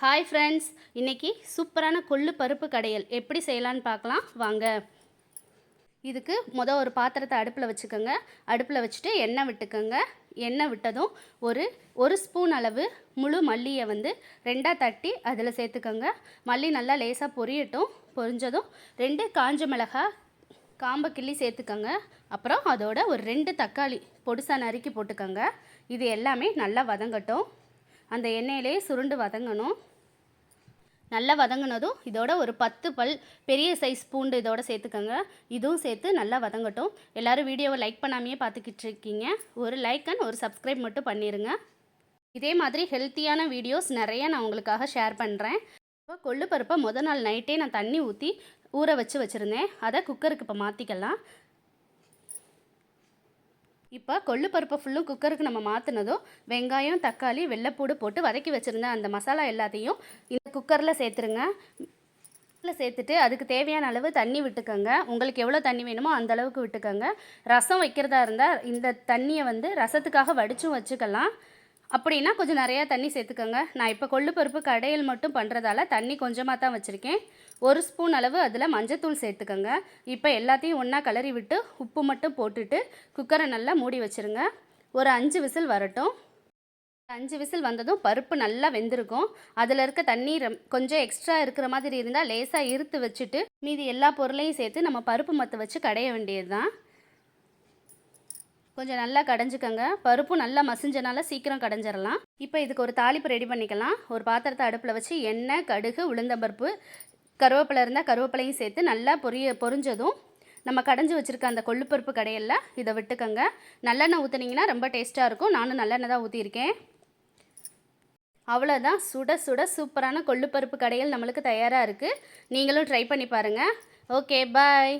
Hi friends இன்றைக்கி சூப்பரான கொள்ளு பருப்பு கடையல். எப்படி செய்யலான்னு பார்க்கலாம். வாங்க. இதுக்கு மொதல் ஒரு பாத்திரத்தை அடுப்பில் வச்சுக்கோங்க. அடுப்பில் வச்சுட்டு எண்ணெய் விட்டுக்கோங்க. எண்ணெய் விட்டதும் ஒரு ஒரு ஸ்பூன் அளவு முழு மல்லியை வந்து ரெண்டாக தட்டி அதில் சேர்த்துக்கோங்க. மல்லி நல்லா லேசாக பொரியட்டும். பொரிஞ்சதும் ரெண்டு காஞ்ச மிளகாய் காம்பை கிள்ளி சேர்த்துக்கோங்க. அப்புறம் அதோட ஒரு ரெண்டு தக்காளி பொடிசா நறுக்கி போட்டுக்கோங்க. இது எல்லாமே நல்லா வதங்கட்டும். அந்த எண்ணெயிலே சுருண்டு வதங்கணும். நல்லா வதங்கினதும் இதோட ஒரு பத்து பல் பெரிய சைஸ் பூண்டு இதோட சேர்த்துக்கோங்க. இதுவும் சேர்த்து நல்லா வதங்கட்டும். எல்லாரும் வீடியோவை லைக் பண்ணாமையே பார்த்துக்கிட்டு இருக்கீங்க. ஒரு லைக் அண்ட் ஒரு சப்ஸ்கிரைப் மட்டும் பண்ணிடுங்க இதே மாதிரி ஹெல்த்தியான வீடியோஸ் நிறைய நான் உங்களுக்காக ஷேர் பண்ணுறேன் இப்போ கொள்ளு பருப்பை முத நாள் நைட்டே நான் தண்ணி ஊற்றி ஊற வச்சு வச்சுருந்தேன். அதை குக்கருக்கு இப்போ மாற்றிக்கலாம் இப்போ கொள்ளு பருப்பை ஃபுல்லும் குக்கருக்கு நம்ம மாற்றினதும் வெங்காயம் தக்காளி வெள்ளைப்பூடு போட்டு வதக்கி வச்சுருந்த அந்த மசாலா எல்லாத்தையும் இந்த குக்கரில் சேர்த்துருங்க. குக்கரில் சேர்த்துட்டு அதுக்கு தேவையான அளவு தண்ணி விட்டுக்கோங்க. உங்களுக்கு எவ்வளோ தண்ணி வேணுமோ அந்த அளவுக்கு விட்டுக்கோங்க. ரசம் வைக்கிறதா இருந்தால் இந்த தண்ணியை வந்து ரசத்துக்காக வடிச்சும் வச்சுக்கலாம். அப்படின்னா கொஞ்சம் நிறையா தண்ணி சேர்த்துக்கோங்க. நான் இப்போ கொள்ளு பருப்பு கடையில் மட்டும் பண்ணுறதால தண்ணி கொஞ்சமாக தான் வச்சுருக்கேன். ஒரு ஸ்பூன் அளவு அதில் மஞ்சத்தூள் சேர்த்துக்கோங்க. இப்போ எல்லாத்தையும் ஒன்றா கிளறி விட்டு உப்பு மட்டும் போட்டுட்டு குக்கரை நல்லா மூடி வச்சுருங்க. ஒரு அஞ்சு விசில் வரட்டும். அஞ்சு விசில் வந்ததும் பருப்பு நல்லா வெந்திருக்கும். அதில் இருக்க தண்ணீர் கொஞ்சம் எக்ஸ்ட்ரா இருக்கிற மாதிரி இருந்தால் லேசாக இருத்து வச்சுட்டு மீதி எல்லா பொருளையும் சேர்த்து நம்ம பருப்பு மற்ற வச்சு கடைய வேண்டியது தான் கொஞ்சம் நல்லா கடைஞ்சிக்கோங்க. பருப்பும் நல்லா மசிஞ்சனால சீக்கிரம் கடைஞ்சிடலாம் இப்போ இதுக்கு ஒரு தாளிப்பு ரெடி பண்ணிக்கலாம். ஒரு பாத்திரத்தை அடுப்பில் வச்சு எண்ணெய் கடுகு உளுந்தம்பருப்பு கருவேப்பிலை இருந்தால் கருவேப்பிலையும் சேர்த்து நல்லா பொரிய பொரிஞ்சதும் நம்ம கடைஞ்சி வச்சுருக்க அந்த கொள்ளுப்பருப்பு கடையில் இதை விட்டுக்கோங்க. நல்லெண்ணெய் ஊற்றுனீங்கன்னா ரொம்ப டேஸ்ட்டாக இருக்கும். நானும் நல்லெண்ணெய் தான் ஊற்றிருக்கேன் அவ்வளோதான் சுட சுட சூப்பரான கொள்ளுப்பருப்பு கடையில் நம்மளுக்கு தயாராக இருக்குது நீங்களும் ட்ரை பண்ணி பாருங்கள் ஓகே பாய்